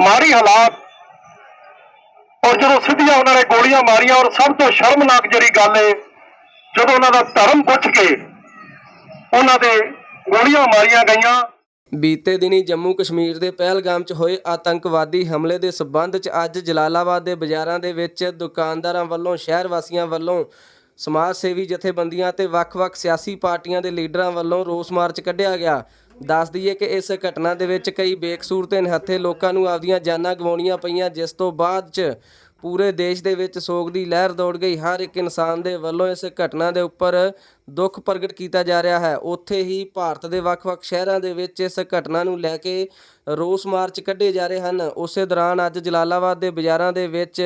ਮਾੜੀ ਹਾਲਾਤ। ਔਰ ਜਦੋਂ ਸਿੱਧੀਆਂ ਉਹਨਾਂ ਨੇ ਗੋਲੀਆਂ ਮਾਰੀਆਂ ਔਰ ਸਭ ਤੋਂ ਸ਼ਰਮਨਾਕ ਜਿਹੜੀ ਗੱਲ ਏ, ਜਦੋਂ ਉਹਨਾਂ ਦਾ ਧਰਮ ਪੁੱਛ ਕੇ ਉਹਨਾਂ ਦੇ ਗੋਲੀਆਂ ਮਾਰੀਆਂ ਗਈਆਂ। ਬੀਤੇ ਦਿਨੀ ਜੰਮੂ ਕਸ਼ਮੀਰ ਦੇ ਪਹਿਲਗਾਮ 'ਚ ਹੋਏ ਆਤੰਕਵਾਦੀ ਹਮਲੇ ਦੇ ਸਬੰਧ 'ਚ ਅੱਜ ਜਲਾਲਾਬਾਦ ਦੇ ਬਾਜ਼ਾਰਾਂ ਦੇ ਵਿੱਚ ਦੁਕਾਨਦਾਰਾਂ ਵੱਲੋਂ ਸ਼ਹਿਰ ਵਾਸੀਆਂ ਵੱਲੋਂ, ਸਮਾਜ ਸੇਵੀ ਜਥੇਬੰਦੀਆਂ ਤੇ ਵੱਖ-ਵੱਖ ਸਿਆਸੀ ਪਾਰਟੀਆਂ ਦੇ ਲੀਡਰਾਂ ਵੱਲੋਂ ਰੋਸ ਮਾਰਚ ਕੱਢਿਆ ਗਿਆ। ਦੱਸ ਦਈਏ ਕਿ ਇਸ ਘਟਨਾ ਦੇ ਵਿੱਚ ਕਈ ਬੇਕਸੂਰ ਤੇ ਨਿਹੱਥੇ ਲੋਕਾਂ ਨੂੰ ਆਪਦੀਆਂ ਜਾਨਾਂ ਗਵਾਉਣੀਆਂ ਪਈਆਂ, ਜਿਸ ਤੋਂ ਬਾਅਦ 'ਚ ਪੂਰੇ ਦੇਸ਼ ਦੇ ਵਿੱਚ ਸੋਗ ਦੀ ਲਹਿਰ ਦੌੜ ਗਈ। ਹਰ ਇੱਕ ਇਨਸਾਨ ਦੇ ਵੱਲੋਂ ਇਸ ਘਟਨਾ ਦੇ ਉੱਪਰ ਦੁੱਖ ਪ੍ਰਗਟ ਕੀਤਾ ਜਾ ਰਿਹਾ ਹੈ। ਉੱਥੇ ਹੀ ਭਾਰਤ ਦੇ ਵੱਖ-ਵੱਖ ਸ਼ਹਿਰਾਂ ਦੇ ਵਿੱਚ ਇਸ ਘਟਨਾ ਨੂੰ ਲੈ ਕੇ ਰੋਸ ਮਾਰਚ ਕੱਢੇ ਜਾ ਰਹੇ ਹਨ। ਉਸੇ ਦੌਰਾਨ ਅੱਜ ਜਲਾਲਾਬਾਦ ਦੇ ਬਾਜ਼ਾਰਾਂ ਦੇ ਵਿੱਚ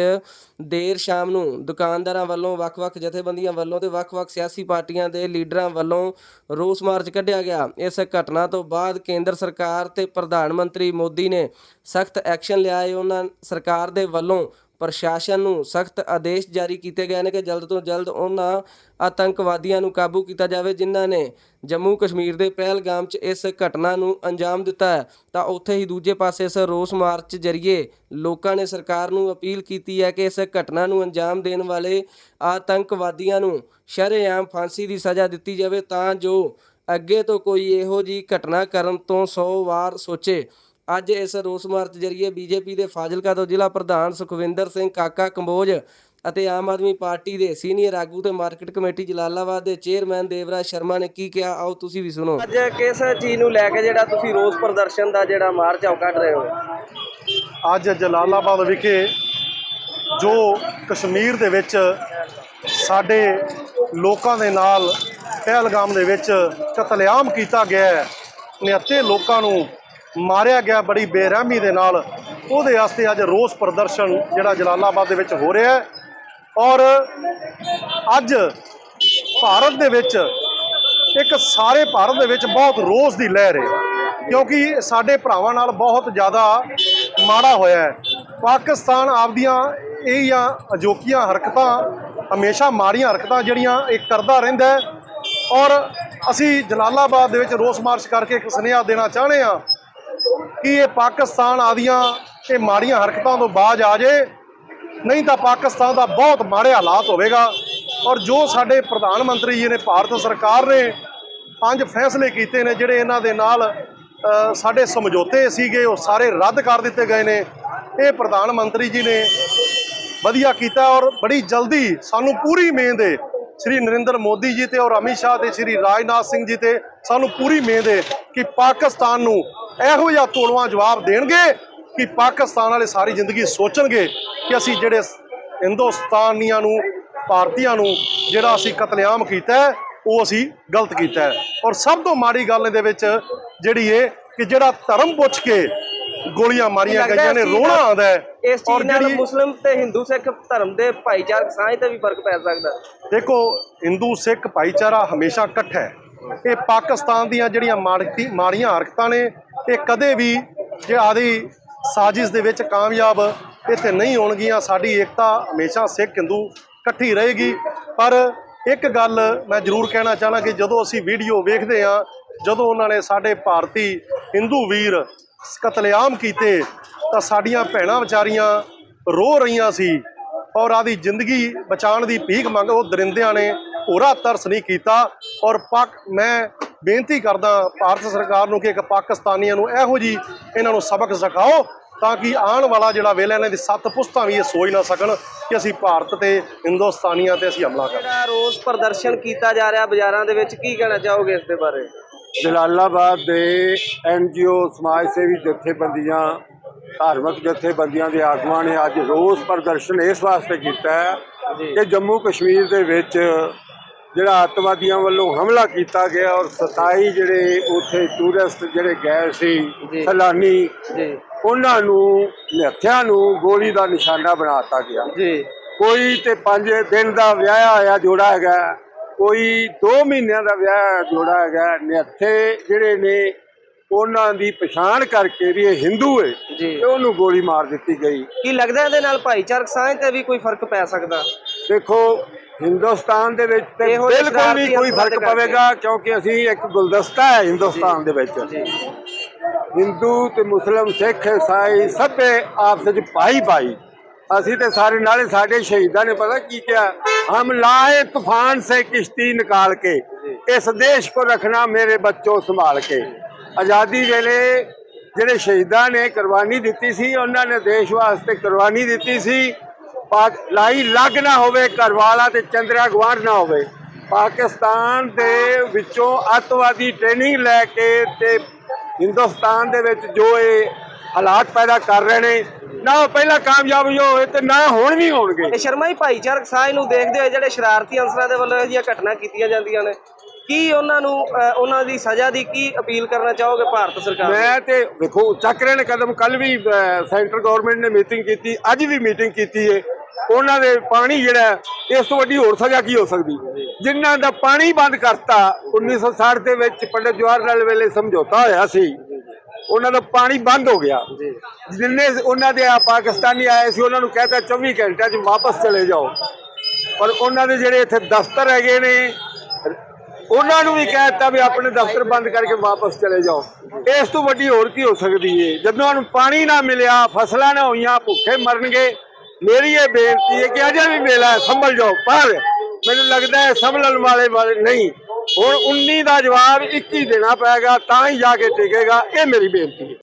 ਦੇਰ ਸ਼ਾਮ ਨੂੰ ਦੁਕਾਨਦਾਰਾਂ ਵੱਲੋਂ ਵੱਖ-ਵੱਖ ਜਥੇਬੰਦੀਆਂ ਵੱਲੋਂ ਤੇ ਵੱਖ-ਵੱਖ ਸਿਆਸੀ ਪਾਰਟੀਆਂ ਦੇ ਲੀਡਰਾਂ ਵੱਲੋਂ ਰੋਸ ਮਾਰਚ ਕੱਢਿਆ ਗਿਆ। ਇਸ ਘਟਨਾ ਤੋਂ ਬਾਅਦ ਕੇਂਦਰ ਸਰਕਾਰ ਤੇ ਪ੍ਰਧਾਨ ਮੰਤਰੀ ਮੋਦੀ ਨੇ ਸਖਤ ਐਕਸ਼ਨ ਲਿਆ ਹੈ। ਉਹਨਾਂ ਸਰਕਾਰ ਦੇ ਵੱਲੋਂ ਪ੍ਰਸ਼ਾਸਨ ਨੂੰ ਸਖਤ ਆਦੇਸ਼ ਜਾਰੀ ਕੀਤੇ ਗਏ ਨੇ ਕਿ ਜਲਦ ਤੋਂ ਜਲਦ ਉਹਨਾਂ ਆਤੰਕਵਾਦੀਆਂ ਨੂੰ ਕਾਬੂ ਕੀਤਾ ਜਾਵੇ, ਜਿਨ੍ਹਾਂ ਨੇ ਜੰਮੂ ਕਸ਼ਮੀਰ ਦੇ ਪਹਿਲਗਾਮ 'ਚ ਇਸ ਘਟਨਾ ਨੂੰ ਅੰਜਾਮ ਦਿੱਤਾ ਹੈ। ਤਾਂ ਉੱਥੇ ਹੀ ਦੂਜੇ ਪਾਸੇ ਇਸ ਰੋਸ ਮਾਰਚ ਜਰੀਏ ਲੋਕਾਂ ਨੇ ਸਰਕਾਰ ਨੂੰ ਅਪੀਲ ਕੀਤੀ ਹੈ ਕਿ ਇਸ ਘਟਨਾ ਨੂੰ ਅੰਜਾਮ ਦੇਣ ਵਾਲੇ ਆਤੰਕਵਾਦੀਆਂ ਨੂੰ ਸ਼ਰੇਆਮ ਫਾਂਸੀ ਦੀ ਸਜ਼ਾ ਦਿੱਤੀ ਜਾਵੇ ਤਾਂ ਜੋ ਅੱਗੇ ਤੋਂ ਕੋਈ ਇਹੋ ਜੀ ਘਟਨਾ ਕਰਨ ਤੋਂ 100 ਵਾਰ ਸੋਚੇ। ਅੱਜ ਇਸ ਰੋਸ ਮਾਰਚ ਜਰੀਏ ਬੀਜੇਪੀ ਦੇ ਫਾਜ਼ਿਲਕਾ ਤੋਂ ਜ਼ਿਲ੍ਹਾ ਪ੍ਰਧਾਨ ਸੁਖਵਿੰਦਰ ਸਿੰਘ ਕਾਕਾ ਕੰਬੋਜ ਅਤੇ ਆਮ ਆਦਮੀ ਪਾਰਟੀ ਦੇ ਸੀਨੀਅਰ ਆਗੂ ਤੇ ਮਾਰਕੀਟ ਕਮੇਟੀ ਜਲਾਲਾਬਾਦ ਦੇ ਚੇਅਰਮੈਨ ਦੇਵਰਾਜ ਸ਼ਰਮਾ ਨੇ ਕੀ ਕਿਹਾ? ਆਓ ਤੁਸੀਂ ਵੀ ਸੁਣੋ। ਅੱਜ ਕਿਸ ਚੀਜ਼ ਨੂੰ ਲੈ ਕੇ ਜਿਹੜਾ ਤੁਸੀਂ ਰੋਸ ਪ੍ਰਦਰਸ਼ਨ ਦਾ ਜਿਹੜਾ ਮਾਰਚ ਆ ਕੱਢ ਰਹੇ ਹੋ? ਅੱਜ ਜਲਾਲਾਬਾਦ ਵਿਖੇ ਜੋ ਕਸ਼ਮੀਰ ਦੇ ਵਿੱਚ ਸਾਡੇ ਲੋਕਾਂ ਦੇ ਨਾਲ ਪਹਿਲਗਾਮ ਦੇ ਵਿੱਚ ਕਤਲੇਆਮ ਕੀਤਾ ਗਿਆ ਹੈ ਨਿਹੱਥੇ ਲੋਕਾਂ ਨੂੰ ਮਾਰਿਆ ਗਿਆ ਬੜੀ ਬੇਰਹਿਮੀ ਦੇ ਨਾਲ। ਉਹਦੇ ਵਾਸਤੇ ਅੱਜ ਰੋਸ ਪ੍ਰਦਰਸ਼ਨ ਜਿਹੜਾ ਜਲਾਲਾਬਾਦ ਦੇ ਵਿੱਚ ਹੋ ਰਿਹਾ ਹੈ। ਔਰ ਅੱਜ ਭਾਰਤ ਦੇ ਵਿੱਚ ਇੱਕ ਸਾਰੇ ਭਾਰਤ ਦੇ ਵਿੱਚ ਬਹੁਤ ਰੋਸ ਦੀ ਲਹਿਰ ਹੈ। ਕਿਉਂਕਿ ਸਾਡੇ ਭਰਾਵਾਂ ਨਾਲ ਬਹੁਤ ਜ਼ਿਆਦਾ ਮਾੜਾ ਹੋਇਆ ਹੈ। ਪਾਕਿਸਤਾਨ ਆਪਦੀਆਂ ਇਹ ਜਾਂ ਅਜੋਕੀਆਂ ਹਰਕਤਾਂ, ਹਮੇਸ਼ਾ ਮਾੜੀਆਂ ਹਰਕਤਾਂ ਜਿਹੜੀਆਂ ਇਹ ਕਰਦਾ ਰਹਿੰਦਾ ਔਰ ਅਸੀਂ ਜਲਾਲਾਬਾਦ ਦੇ ਵਿੱਚ ਰੋਸ ਮਾਰਚ ਕਰਕੇ ਇੱਕ ਸੁਨੇਹਾ ਦੇਣਾ ਚਾਹੁੰਦੇ ਹਾਂ ਕਿ ਇਹ ਪਾਕਿਸਤਾਨ ਆਦੀਆਂ ਇਹ ਮਾੜੀਆਂ ਹਰਕਤਾਂ ਤੋਂ ਬਾਜ ਆ ਜੇ, ਨਹੀਂ ਤਾਂ ਪਾਕਿਸਤਾਨ ਦਾ ਬਹੁਤ ਮਾੜੇ ਹਾਲਾਤ ਹੋਵੇਗਾ। ਔਰ ਜੋ ਸਾਡੇ ਪ੍ਰਧਾਨ ਮੰਤਰੀ ਜੀ ਨੇ ਭਾਰਤ ਸਰਕਾਰ ਨੇ ਪੰਜ ਫੈਸਲੇ ਕੀਤੇ ਨੇ, ਜਿਹੜੇ ਇਹਨਾਂ ਦੇ ਨਾਲ ਸਾਡੇ ਸਮਝੌਤੇ ਸੀਗੇ, ਉਹ ਸਾਰੇ ਰੱਦ ਕਰ ਦਿੱਤੇ ਗਏ ਨੇ। ਇਹ ਪ੍ਰਧਾਨ ਮੰਤਰੀ ਜੀ ਨੇ ਵਧੀਆ ਕੀਤਾ ਔਰ ਬੜੀ ਜਲਦੀ ਸਾਨੂੰ ਪੂਰੀ ਮੇਂਦ ਹੈ ਸ੍ਰੀ ਨਰਿੰਦਰ ਮੋਦੀ ਜੀ ਤੇ ਔਰ ਅਮਿਤ ਸ਼ਾਹ ਤੇ ਸ੍ਰੀ ਰਾਜਨਾਥ ਸਿੰਘ ਜੀ ਤੇ ਸਾਨੂੰ ਪੂਰੀ ਮੇਂਦ ਹੈ ਕਿ ਪਾਕਿਸਤਾਨ ਨੂੰ ਇਹੋ ਜਿਹਾ ਤੋੜਵਾਂ ਜਵਾਬ ਦੇਣਗੇ ਕਿ ਪਾਕਿਸਤਾਨ ਵਾਲੇ ਸਾਰੀ ਜ਼ਿੰਦਗੀ ਸੋਚਣਗੇ ਕਿ ਅਸੀਂ ਜਿਹੜੇ ਹਿੰਦੁਸਤਾਨੀਆਂ ਨੂੰ ਭਾਰਤੀਆਂ ਨੂੰ ਜਿਹੜਾ ਅਸੀਂ ਕਤਲੇਆਮ ਕੀਤਾ ਉਹ ਅਸੀਂ ਗਲਤ ਕੀਤਾ ਔਰ ਸਭ ਤੋਂ ਮਾੜੀ ਗੱਲ ਇਹਦੇ ਵਿੱਚ ਜਿਹੜੀ ਹੈ ਕਿ ਜਿਹੜਾ ਧਰਮ ਪੁੱਛ ਕੇ ਗੋਲੀਆਂ ਮਾਰੀਆਂ ਗਈਆਂ ਨੇ ਰੋਣਾ ਆਉਂਦਾ ਹੈ। ਇਸ ਚੀਜ਼ ਨਾਲ ਮੁਸਲਿਮ ਤੇ ਹਿੰਦੂ ਸਿੱਖ ਧਰਮ ਦੇ ਭਾਈਚਾਰਕ ਸਾਂਝ ਤੇ ਵੀ ਫ਼ਰਕ ਪੈ ਸਕਦਾ। ਦੇਖੋ ਹਿੰਦੂ ਸਿੱਖ ਭਾਈਚਾਰਾ ਹਮੇਸ਼ਾ ਇਕੱਠਾ ਹੈ। ਇਹ ਪਾਕਿਸਤਾਨ ਦੀਆਂ ਜਿਹੜੀਆਂ ਮਾੜੀ ਮਾੜੀਆਂ ਹਰਕਤਾਂ ਨੇ ਇਹ ਕਦੇ ਵੀ ਜੇ ਆਦੀ ਸਾਜ਼ਿਸ਼ ਦੇ ਵਿੱਚ ਕਾਮਯਾਬ ਇੱਥੇ ਨਹੀਂ ਹੋਣਗੀਆਂ, ਸਾਡੀ ਏਕਤਾ ਹਮੇਸ਼ਾ ਸਿੱਖ ਹਿੰਦੂ ਇਕੱਠੀ ਰਹੇਗੀ। ਪਰ ਇੱਕ ਗੱਲ ਮੈਂ ਜ਼ਰੂਰ ਕਹਿਣਾ ਚਾਹਣਾ ਕਿ ਜਦੋਂ ਅਸੀਂ ਵੀਡੀਓ ਵੇਖਦੇ ਹਾਂ, ਜਦੋਂ ਉਹਨਾਂ ਨੇ ਸਾਡੇ ਭਾਰਤੀ ਹਿੰਦੂ ਵੀਰ ਕਤਲੇਆਮ ਕੀਤੇ, ਤਾਂ ਸਾਡੀਆਂ ਭੈਣਾਂ ਵਿਚਾਰੀਆਂ ਰੋ ਰਹੀਆਂ ਸੀ ਔਰ ਆਦੀ ਜ਼ਿੰਦਗੀ ਬਚਾਉਣ ਦੀ ਭੀਖ ਮੰਗ ਉਹ ਦਰਿੰਦਿਆਂ ਨੇ ਹੋਰਾ ਤਰਸ ਨਹੀਂ ਕੀਤਾ ਔਰ ਪਾਕ ਮੈਂ ਬੇਨਤੀ ਕਰਦਾ ਭਾਰਤ ਸਰਕਾਰ ਨੂੰ ਕਿ ਇੱਕ ਪਾਕਿਸਤਾਨੀਆਂ ਨੂੰ ਇਹੋ ਜੀ ਇਹਨਾਂ ਨੂੰ ਸਬਕ ਸਿਖਾਓ ਤਾਂ ਕਿ ਆਉਣ ਵਾਲਾ ਜਿਹੜਾ ਵੇਲਾ ਇਹਨਾਂ ਦੀ ਸੱਤ ਪੁਸਤਾਂ ਵੀ ਇਹ ਸੋਚ ਨਾ ਸਕਣ ਕਿ ਅਸੀਂ ਭਾਰਤ ਤੇ ਹਿੰਦੁਸਤਾਨੀਆਂ ਤੇ ਅਸੀਂ ਹਮਲਾ ਕਰ ਜਿਹੜਾ ਰੋਸ ਪ੍ਰਦਰਸ਼ਨ ਕੀਤਾ ਜਾ ਰਿਹਾ ਬਾਜ਼ਾਰਾਂ ਦੇ ਵਿੱਚ ਕੀ ਕਹਿਣਾ ਚਾਹੋਗੇ ਇਸ ਦੇ ਬਾਰੇ? ਜਲਾਲਾਬਾਦ ਦੇ ਐਨਜੀਓ ਸਮਾਜ ਸੇਵੀ ਜਥੇਬੰਦੀਆਂ ਧਾਰਮਿਕ ਜਥੇਬੰਦੀਆਂ ਦੇ ਆਗੂਆਂ ਨੇ ਅੱਜ ਰੋਸ ਪ੍ਰਦਰਸ਼ਨ ਇਸ ਵਾਸਤੇ ਕੀਤਾ ਹੈ ਕਿ ਜੰਮੂ ਕਸ਼ਮੀਰ ਦੇ ਵਿੱਚ ਜਿਹੜਾ ਅੱਤਵਾਦੀਆਂ ਵੱਲੋਂ ਹਮਲਾ ਕੀਤਾ ਗਿਆ ਔਰ 27 ਜਿਹੜੇ ਉੱਥੇ ਟੂਰਿਸਟ ਜਿਹੜੇ ਗਏ ਸੀ। ਸੈਲਾਨੀ ਉਹਨਾਂ ਨੂੰ ਨਿਹੱਥਿਆਂ ਨੂੰ ਗੋਲੀ ਦਾ ਨਿਸ਼ਾਨਾ ਬਣਾਤਾ ਗਿਆ। ਜੀ। ਕੋਈ ਤੇ 5 ਦਿਨ ਦਾ ਵਿਆਹ ਹੋਇਆ ਜੋੜਾ ਹੈਗਾ ਕੋਈ 2 ਮਹੀਨਿਆਂ ਦਾ ਵਿਆਹ ਜੋੜਾ ਹੈਗਾ ਨਿਹੱਥੇ ਜਿਹੜੇ ਨੇ ਉਹਨਾਂ ਦੀ ਪਛਾਣ ਕਰਕੇ ਵੀ ਇਹ ਹਿੰਦੂ ਹੈ ਤੇ ਉਹਨੂੰ ਗੋਲੀ ਮਾਰ ਦਿੱਤੀ ਗਈ। ਕੀ ਲੱਗਦਾ ਇਹਦੇ ਨਾਲ ਭਾਈਚਾਰਕ ਸਾਂਝ ਤੇ ਵੀ ਕੋਈ ਫ਼ਰਕ ਪੈ ਸਕਦਾ? ਦੇਖੋ ਹਿੰਦੁਸਤਾਨ ਦੇ ਵਿੱਚ ਤੇ ਇਹੋ ਜਿਹੇ ਬਿਲਕੁਲ ਸ਼ਰਾਰਤੀ ਕੋਈ ਫ਼ਰਕ। ਪਵੇਗਾ ਕਿਉਂਕਿ ਅਸੀਂ ਇੱਕ ਗੁਲਦਸਤਾ ਹੈ ਹਿੰਦੁਸਤਾਨ ਦੇ ਵਿੱਚ। ਹਿੰਦੂ ਤੇ ਮੁਸਲਮ ਸਿੱਖ ਈਸਾਈ ਸਭੇ ਆਪਸ ਵਿੱਚ ਭਾਈ ਭਾਈ। ਅਸੀਂ ਤੇ ਸਾਰੇ ਨਾਲੇ ਸਾਡੇ ਸ਼ਹੀਦਾਂ ਨੇ ਪਤਾ ਕੀ ਕਿਹਾ? ਹਮ ਲਾਏ ਤੂਫਾਨ ਸੇ ਕਿਸ਼ਤੀ ਨਿਕਾਲ ਕੇ ਇਸ ਦੇਸ਼ ਕੋ ਰੱਖਣਾ ਮੇਰੇ ਬੱਚੋ ਸੰਭਾਲ ਕੇ। ਆਜ਼ਾਦੀ ਵੇਲੇ ਜਿਹੜੇ ਸ਼ਹੀਦਾਂ ਨੇ ਕੁਰਬਾਨੀ ਦਿੱਤੀ ਸੀ ਉਹਨਾਂ ਨੇ ਦੇਸ਼ ਵਾਸਤੇ ਕੁਰਬਾਨੀ ਦਿੱਤੀ ਸੀ। ਲਾਈ ਲੱਗ ਨਾ ਹੋਵੇ ਘਰਵਾਲਾ ਤੇ ਚੰਦਰਾ ਗਵਾਰ ਨਾ ਹੋਵੇ। ਪਾਕਿਸਤਾਨ ਦੇ ਵਿੱਚੋਂ ਅੱਤਵਾਦੀ ਟ੍ਰੇਨਿੰਗ ਲੈ ਕੇ ਤੇ ਹਿੰਦੁਸਤਾਨ ਦੇ ਵਿੱਚ ਜੋ ਇਹ ਹਾਲਾਤ ਪੈਦਾ ਕਰ ਰਹੇ ਨੇ ਨਾ ਉਹ ਪਹਿਲਾਂ ਕਾਮਯਾਬ ਹੋਏ ਤੇ ਨਾ ਹੁਣ ਵੀ ਹੋਣਗੇ। ਸ਼ਰਮਾ ਜੀ ਭਾਈਚਾਰਕ ਸਾਂਝ ਨੂੰ ਦੇਖਦੇ ਹੋਏ ਜਿਹੜੇ ਸ਼ਰਾਰਤੀ ਅਨਸਰਾਂ ਦੇ ਵੱਲੋਂ ਇਹ ਜਿਹੀਆਂ ਘਟਨਾ ਕੀਤੀਆਂ ਜਾਂਦੀਆਂ ਨੇ ਕੀ ਉਹਨਾਂ ਨੂੰ ਉਹਨਾਂ ਦੀ ਸਜ਼ਾ ਦੀ ਕੀ ਅਪੀਲ ਕਰਨਾ ਚਾਹੋਗੇ ਭਾਰਤ ਸਰਕਾਰ ਮੈਂ ਤੇ ਵੇਖੋ ਚੱਕ ਰਹੇ ਨੇ ਕਦਮ ਕੱਲ ਵੀ ਸੈਂਟਰ ਗਵਰਨਮੈਂਟ ਨੇ ਮੀਟਿੰਗ ਕੀਤੀ ਅੱਜ ਵੀ ਮੀਟਿੰਗ ਕੀਤੀ ਹੈ ਉਹਨਾਂ ਦੇ ਪਾਣੀ ਜਿਹੜਾ ਇਸ ਤੋਂ ਵੱਡੀ ਹੋਰ ਸਜ਼ਾ ਕੀ ਹੋ ਸਕਦੀ? ਜਿਨ੍ਹਾਂ ਦਾ ਪਾਣੀ ਬੰਦ ਕਰਤਾ 1960 ਦੇ ਵਿੱਚ ਪੰਡਿਤ ਜਵਾਹਰ ਲਾਲ ਵੇਲੇ ਸਮਝੌਤਾ ਹੋਇਆ ਸੀ, ਉਹਨਾਂ ਦਾ ਪਾਣੀ ਬੰਦ ਹੋ ਗਿਆ। ਜਿੰਨੇ ਉਹਨਾਂ ਦੇ ਆ ਪਾਕਿਸਤਾਨੀ ਆਏ ਸੀ, ਉਹਨਾਂ ਨੂੰ ਕਹਿਤਾ 24 ਘੰਟਿਆਂ 'ਚ ਵਾਪਸ ਚਲੇ ਜਾਓ। ਪਰ ਉਹਨਾਂ ਦੇ ਜਿਹੜੇ ਇੱਥੇ ਦਫ਼ਤਰ ਹੈਗੇ ਨੇ, ਉਹਨਾਂ ਨੂੰ ਵੀ ਕਹਿਤਾ ਵੀ ਆਪਣੇ ਦਫ਼ਤਰ ਬੰਦ ਕਰਕੇ ਵਾਪਸ ਚਲੇ ਜਾਓ। ਇਸ ਤੋਂ ਵੱਡੀ ਹੋਰ ਕੀ ਹੋ ਸਕਦੀ ਹੈ ਜਦੋਂ ਉਹਨੂੰ ਪਾਣੀ ਨਾ ਮਿਲਿਆ, ਫਸਲਾਂ ਨਾ ਹੋਈਆਂ, ਭੁੱਖੇ ਮਰਨਗੇ ਮੇਰੀ ਇਹ ਬੇਨਤੀ ਹੈ ਕਿ ਅਜੇ ਵੀ ਮੇਲਾ ਹੈ, ਸੰਭਲ ਜਾਓ, ਪਰ ਮੈਨੂੰ ਲੱਗਦਾ ਹੈ ਸੰਭਲਣ ਵਾਲੇ ਵਾਲੇ ਨਹੀਂ। ਹੁਣ 19 ਦਾ ਜਵਾਬ 21 ਦੇਣਾ ਪਏਗਾ ਤਾਂ ਹੀ ਜਾ ਕੇ ਟਿਕੇਗਾ, ਇਹ ਮੇਰੀ ਬੇਨਤੀ ਹੈ।